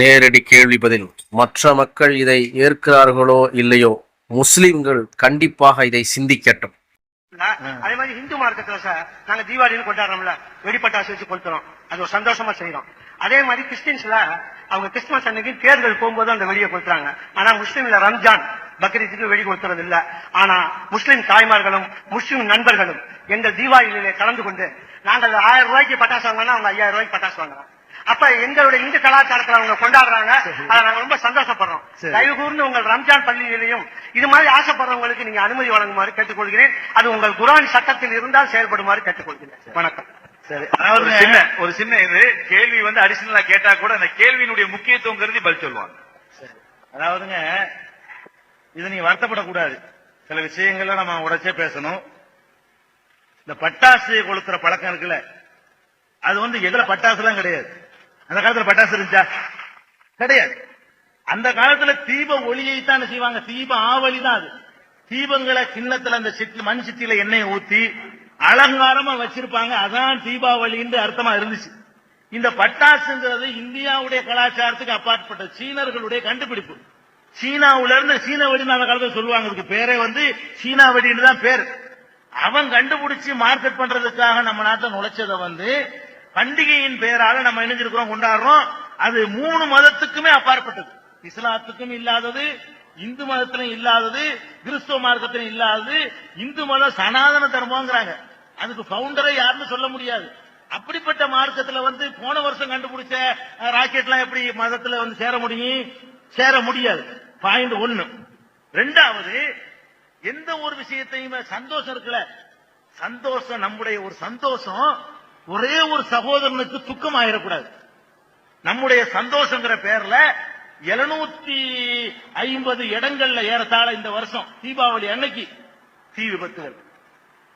நேரடி கேள்வி பதில். மற்ற மக்கள் இதை ஏற்கிறார்களோ இல்லையோ முஸ்லிம்கள் கண்டிப்பாக இதை சிந்திக்கட்டும். அதே மாதிரி இந்து மார்க்கத்துல சார் நாங்க தீபாவளின்னு கொண்டாடுறோம்ல வெடிப்பட்டாசு வச்சு கொளுத்துறோம். அது ஒரு சந்தோஷமா செய்யறோம் அதே மாதிரி கிறிஸ்டின்ஸ்ல அவங்க கிறிஸ்துமஸ் அன்னைக்கு தேர்தல் போகும்போது அந்த வெளியே கொளுத்துறாங்க. ஆனா முஸ்லீம்ல ரம்ஜான் பக்ரீத்துக்கு வெடி கொடுத்துறது இல்ல. ஆனா முஸ்லிம் தாய்மார்களும் முஸ்லிம் நண்பர்களும் எங்கள் தீபாவளியிலே கலந்து கொண்டு நாங்கள் ஆயிரம் ரூபாய்க்கு பட்டாசு வாங்கினா அவங்க ஐயாயிரம் ரூபாய்க்கு பட்டாசு வாங்குறோம். அப்ப எங்களுடைய இந்து கலாச்சாரத்துல அவங்க கொண்டாடுறாங்க. அதை நாங்க ரொம்ப சந்தோஷப்படுறோம். தயவு கூர்ந்து உங்கள் ரம்ஜான் பள்ளியிலையும் இது மாதிரி ஆசைப்படுறவங்களுக்கு நீங்க அனுமதி வழங்குமாறு கேட்டுக்கொள்கிறேன். அது உங்கள் குரான் சட்டத்தில் இருந்தால் செயல்படுமாறு கேட்டுக்கொள்கிறேன். வணக்கம். சரி. அதாவது சின்ன ஒரு சின்ன இது. கேள்வி வந்து அடிஷனலா கேட்டா கூட அந்த கேள்வியினுடைய முக்கியத்துவம் கருதி பதில் சொல்லுவாங்க. அதாவதுங்க இது நீ வருத்தப்படக்கூடாது. சில விஷயங்கள்ல நம்ம உடைச்சே பேசணும். இந்த பட்டாசு கொளுத்துற பழக்கம் இருக்குல்ல அது வந்து எதுல பட்டாசு எல்லாம் கிடையாது. அந்த காலத்துல பட்டாசு இருந்துச்சா? கிடையாது. அந்த காலத்துல தீப ஒளியை தான் செய்வாங்க. தீப ஆவலி தான் அது. தீபங்களை கிண்ணத்துல அந்த சிட்டி மண் சிட்டியில எண்ணெயை ஊத்தி அலங்காரமா வச்சிருப்பாங்க. அதான் தீபாவளின்னு அர்த்தமா இருந்துச்சு. இந்த பட்டாசுங்கிறது இந்தியாவுடைய கலாச்சாரத்துக்கு அப்பாற்பட்ட சீனர்களுடைய கண்டுபிடிப்பு. சீனாவுல இருந்து சீன வெடின்னு அந்த காலத்துல சொல்லுவாங்க. அதுக்கு பேரே வந்து சீனா வெடின்னு தான் பேர். அவன் கண்டுபிடிச்சு மார்க்கெட் பண்றதுக்காக நம்ம நாட்டை நுழைச்சதை வந்து பண்டிகையின் பெயரால நம்ம இணைஞ்சிருக்கிறோம் கொண்டாடுறோம். அது மூணு மதத்துக்குமே அப்பாற்பட்டது. இஸ்லாத்துக்கும் இல்லாதது இந்து மதத்திலும் இல்லாதது கிறிஸ்துவ மார்க்கத்திலும் இல்லாதது இந்து மதம் சனாதன தர்மங்கிறாங்க அதுக்கு பவுண்டரை யாருன்னு சொல்ல முடியாது. அப்படிப்பட்ட மார்க்கத்துல வந்து போன வருஷம் கண்டுபிடிச்ச ராக்கெட்லாம் எப்படி மதத்துல வந்து சேர முடியும்? சேர முடியாது. பாயிண்ட் ஒன்னு ரெண்டாவது எந்த ஒரு விஷயத்தையுமே சந்தோஷம் இருக்குல்ல? சந்தோஷம் நம்முடைய ஒரு சந்தோஷம் ஒரே ஒரு சகோதரனுக்கு துக்கம் ஆயிடக்கூடாது நம்முடைய சந்தோஷங்கிற பேர்ல எழுநூத்தி ஐம்பது இடங்கள்ல ஏறத்தாழ இந்த வருஷம் தீபாவளி அன்னைக்கு தீ விபத்துகள்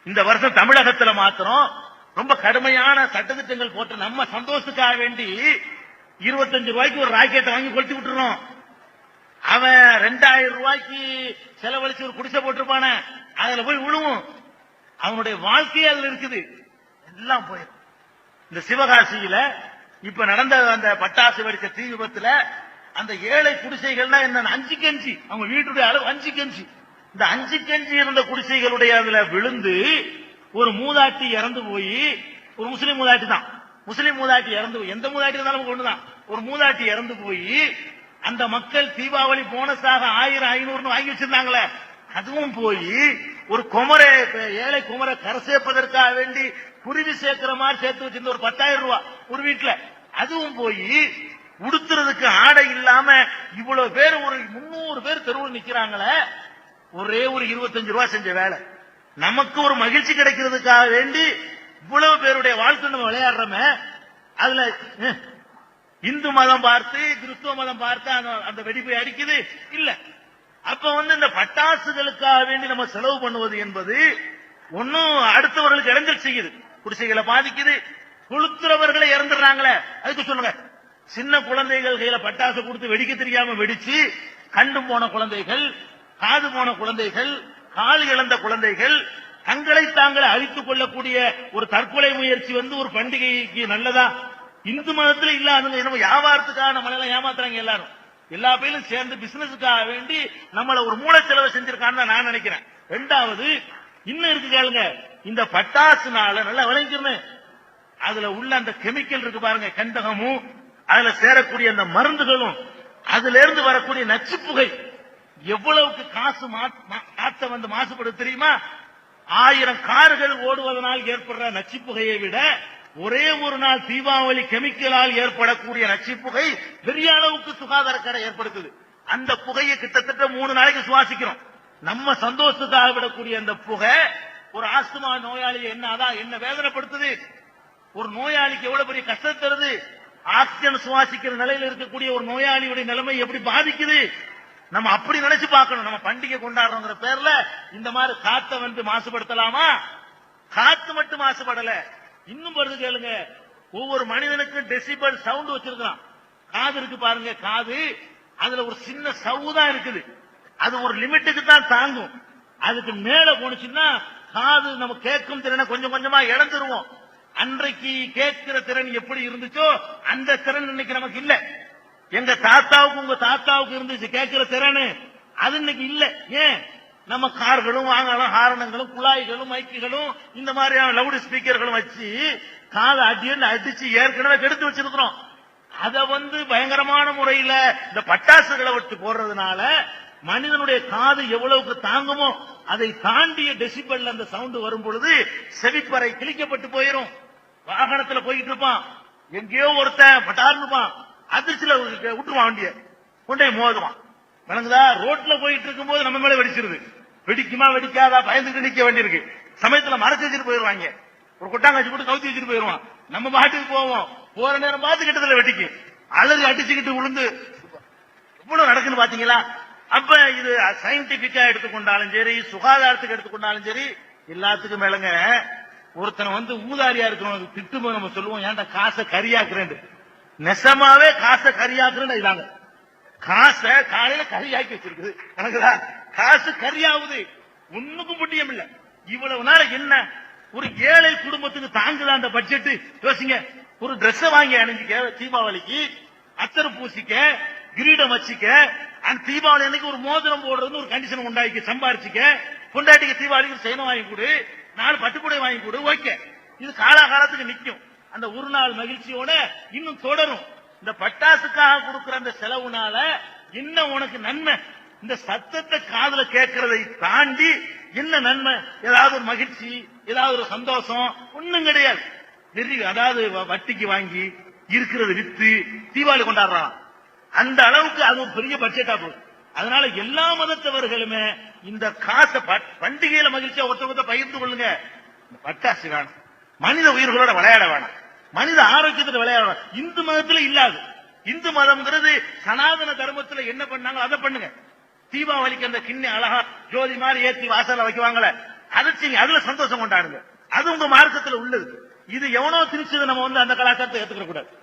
இந்த வருஷம் தமிழகத்துல மாத்திரம் ரொம்ப கடுமையான சட்டத்திட்டங்கள் போட்டு நம்ம சந்தோஷத்துக்காக வேண்டி இருபத்தஞ்சு ரூபாய்க்கு ஒரு ராக்கெட்டை வாங்கி கொளுத்தி விட்டுறோம். அவன் ரெண்டாயிரம் ரூபாய்க்கு செலவழிச்சு ஒரு குடிசை போட்டிருப்பான அதுல போய் விழுவும் அவனுடைய வாழ்க்கையே இருக்குது. எல்லாம் போயிடும். இந்த சிவகாசியில இப்ப நடந்த அந்த பட்டாசு வெடிச்ச தீ விபத்துல அந்த ஏழை குடிசைகள்னா என்ன அஞ்சு கஞ்சி அவங்க வீட்டுடைய அளவு அஞ்சு கஞ்சி. இந்த அஞ்சு கஞ்சி இருந்த குடிசைகளுடைய அதுல விழுந்து ஒரு மூதாட்டி இறந்து போய் ஒரு முஸ்லீம் மூதாட்டி தான். முஸ்லீம் மூதாட்டி இறந்து போய் எந்த மூதாட்டி இருந்தாலும் ஒண்ணுதான். ஒரு மூதாட்டி இறந்து போய் அந்த மக்கள் தீபாவளி போனஸாக ஆயிரம் ஐநூறுன்னு வாங்கி வச்சிருந்தாங்களே. அதுவும் போய் ஒரு குமரை ஏழை குமரை கரை சேர்ப்பதற்காக வேண்டி குருவி சேர்க்கிற மாதிரி சேர்த்து வச்சிருந்த ஒரு பத்தாயிரம் ரூபாய் ஒரு வீட்டுல. அதுவும் போய் உடுத்துறதுக்கு ஆடை இல்லாம இவ்வளவு பேர் ஒரு முன்னூறு பேர் தெருவில் நிக்கிறாங்களே. ஒரே ஒரு இருபத்தஞ்சு ரூபாய் செஞ்ச வேலை. நமக்கு ஒரு மகிழ்ச்சி கிடைக்கிறதுக்காக வேண்டி இவ்வளவு பேருடைய வாழ்க்கை நம்ம விளையாடுறோமே. அதுல இந்து மதம் பார்த்து கிறிஸ்துவ மதம் பார்த்து அந்த- அந்த வெடிப்பை அடிக்குது. இல்ல. அப்ப வந்து இந்த பட்டாசுகளுக்காக வேண்டி நம்ம செலவு பண்ணுவது என்பது ஒன்னும் அடுத்தவர்களுக்கு இடைஞ்சல் செய்யுது. குடிசைகளை பாதிக்குது. கொளுத்துறவர்களை இறந்துடுறாங்களே. அதுக்கு சொல்லுங்க. சின்ன குழந்தைகள் கையில பட்டாசு கொடுத்து வெடிக்க தெரியாம வெடிச்சு கண்டு போன குழந்தைகள் காது போன குழந்தைகள் கால் இழந்த குழந்தைகள் தங்களை தாங்களை அழித்துக் கொள்ளக்கூடிய ஒரு தற்கொலை முயற்சி வந்து ஒரு பண்டிகைக்கு நல்லதா? இந்து மதத்துல இல்லாதுங்க என்ன வியாபாரத்துக்கான நம்ம எல்லாம் ஏமாத்துறாங்க எல்லாரும். எல்லா பேரும் சேர்ந்து பிசினஸுக்காக வேண்டி நம்மள ஒரு மூளை செலவு செஞ்சிருக்கான்னு நான் நினைக்கிறேன். ரெண்டாவது இன்னும் இருக்கு கேளுங்க. இந்த பட்டாசுனால நல்லா விளைஞ்சிருமே அதுல உள்ள அந்த கெமிக்கல் இருக்கு பாருங்க கந்தகமும் அதுல சேரக்கூடிய அந்த மருந்துகளும் அதுல இருந்து வரக்கூடிய நச்சு புகை எவ்வளவுக்கு காசு மா- காத்த வந்து மாசுபடுது தெரியுமா? ஆயிரம் கார்கள் ஓடுவதனால் ஏற்படுற நச்சு புகையை விட ஒரே ஒரு நாள் தீபாவளி கெமிக்கலால் ஏற்படக்கூடிய நச்சு புகை பெரிய அளவுக்கு சுகாதார கடை ஏற்படுத்துது. அந்த புகையை கிட்டத்தட்ட மூணு நாளைக்கு சுவாசிக்கிறோம். நம்ம சந்தோஷத்துக்காக விடக்கூடிய அந்த புகை ஒரு ஆஸ்துமா நோயாளியை என்ன அதான் என்ன வேதனைப்படுத்துது? ஒரு நோயாளிக்கு எவ்வளவு பெரிய கஷ்டம் தருது? ஆக்சிஜன் சுவாசிக்கிற நிலையில இருக்கக்கூடிய ஒரு நோயாளியுடைய நிலைமை எப்படி பாதிக்குது? நம்ம அப்படி நினைச்சு பார்க்கணும். நம்ம பண்டிகை கொண்டாடுறோங்கிற பேர்ல இந்த மாதிரி காத்த வந்து மாசுபடுத்தலாமா? காத்து மட்டும் மாசுபடல. இன்னும் வருது கேளுங்க. ஒவ்வொரு மனிதனுக்கும் டெசிபல் சவுண்ட் வச்சிருக்கான் காது இருக்கு பாருங்க காது. அதுல ஒரு சின்ன சவு தான் இருக்குது. அது ஒரு லிமிட்டுக்கு தான் தாங்கும். அதுக்கு மேல போனுச்சுன்னா காது நம்ம கேட்கும் திறனை கொஞ்சம் கொஞ்சமா இழந்துருவோம். அன்றைக்கு கேட்கிற திறன் எப்படி இருந்துச்சோ அந்த திறன் இன்னைக்கு நமக்கு இல்ல. எங்க தாத்தாவுக்கு உங்க தாத்தாவுக்கு இருந்துச்சு கேட்கிற திறன். அது இன்னைக்கு இல்ல. ஏன்? நம்ம கார்களும் வாங்கலாம் ஹாரணங்களும் குழாய்களும் மைக்குகளும் இந்த மாதிரியான லவுட் ஸ்பீக்கர்களும் வச்சு காதை அடியன்னு அடிச்சு ஏற்கனவே கெடுத்து வச்சிருக்கிறோம். அதை வந்து பயங்கரமான முறையில இந்த பட்டாசுகளை விட்டு போடுறதுனால மனிதனுடைய காது எவ்வளவுக்கு தாங்குமோ அதை தாண்டிய டெசிபல் அந்த சவுண்ட் வரும் பொழுது செவிப்பறை கிழிக்கப்பட்டு போயிடும் வாகனத்துல போயிட்டு இருப்பான். எங்கேயோ ஒருத்தன் பட்டார்னு இருப்பான். அதிர்ச்சியில விட்டுருவான் வண்டிய. கொண்டே மோதுவான். விளங்குதா? ரோட்ல போயிட்டு இருக்கும்போது நம்ம மேல வெடிச்சிருது. வெடிக்குமா வெடிக்காதா? பயந்துட்டு நிக்க வேண்டியிருக்கு. சமயத்துல மறைச்சு வச்சுட்டு போயிருவாங்க ஒரு கொட்டாங்காச்சி போட்டு கவுத்தி வச்சுட்டு போயிருவான் நம்ம பாட்டுக்கு போவோம். போற நேரம் பார்த்து கிட்டத்துல வெட்டிக்கு அலறி அடிச்சுக்கிட்டு விழுந்து இவ்வளவு நடக்குன்னு பாத்தீங்களா? அப்ப இது சயின்டிபிக்கா எடுத்துக்கொண்டாலும் சரி சுகாதாரத்துக்கு எடுத்துக்கொண்டாலும் சரி எல்லாத்துக்கும் மேலங்க ஒருத்தனை வந்து ஊதாரியா இருக்கிறவங்க திட்டும்போது நம்ம சொல்லுவோம் ஏன்டா காசை கரியாக்குறேன் நெசமாவே காசை கரியாக்குறேன்னு இதாங்க காசை காலையில கரியாக்கி வச்சிருக்குது. கணக்குதா? காசு கரியாவுது ஒண்ணுக்கும் புட்டியம் இல்ல. இவ்வளவு நாள் என்ன? ஒரு ஏழை குடும்பத்துக்கு தாங்குதா அந்த பட்ஜெட் யோசிங்க. ஒரு Dress வாங்கி அணிஞ்சிக்க தீபாவளிக்கு அத்தர் பூசிக்க கிரீடம் வச்சுக்க அந்த தீபாவளி அன்னைக்கு ஒரு மோதிரம் போடுறதுன்னு ஒரு கண்டிஷன் உண்டாக்கி சம்பாரிச்சுக்க பொண்டாட்டிக்கு தீபாவளிக்கு சைனம் வாங்கி கொடு நாலு பட்டுப்புடை வாங்கி கொடு ஓகே. இது காலாகாலத்துக்கு நிற்கும் அந்த ஒரு நாள் மகிழ்ச்சியோட இன்னும் தொடரும். இந்த பட்டாசுக்காக கொடுக்கிற அந்த செலவுனால என்ன உனக்கு நன்மை. இந்த சத்தத்தை காதல கேட்கறதை தாண்டி என்ன நன்மை. ஏதாவது ஒரு மகிழ்ச்சி ஏதாவது ஒரு சந்தோஷம் ஒண்ணும் கிடையாது. அதாவது வ- வட்டிக்கு வாங்கி இருக்கிறத வித்து தீபாவளி கொண்டாடுறான். அந்த அளவுக்கு அது ஒரு பெரிய பட்ஜெட்டா போகுது. அதனால எல்லா மதத்தவர்களுமே இந்த காசை பண்டிகையில மகிழ்ச்சியா ஒருத்தவங்க பகிர்ந்து கொள்ளுங்க. இந்த பட்டாசு வேணும். மனித உயிர்களோட விளையாட வேணாம். மனித ஆரோக்கியத்துல விளையாட வேணாம். இந்து மதத்துல இல்லாது. இந்து மதம்ங்கிறது சனாதன தர்மத்துல என்ன பண்ணாங்களோ அதை பண்ணுங்க. தீபாவளிக்கு அந்த கிண்ணி அழகா ஜோதி மாதிரி ஏத்தி வாசல்ல வைக்குவாங்கல்ல அதை செய்யுங்க அதுல சந்தோஷம் கொண்டாடுங்க. அது உங்க மார்க்கத்துல உள்ளது. இது எவனோ திணிச்சது நம்ம வந்து அந்த கலாச்சாரத்தை ஏத்துக்கிற கூடாது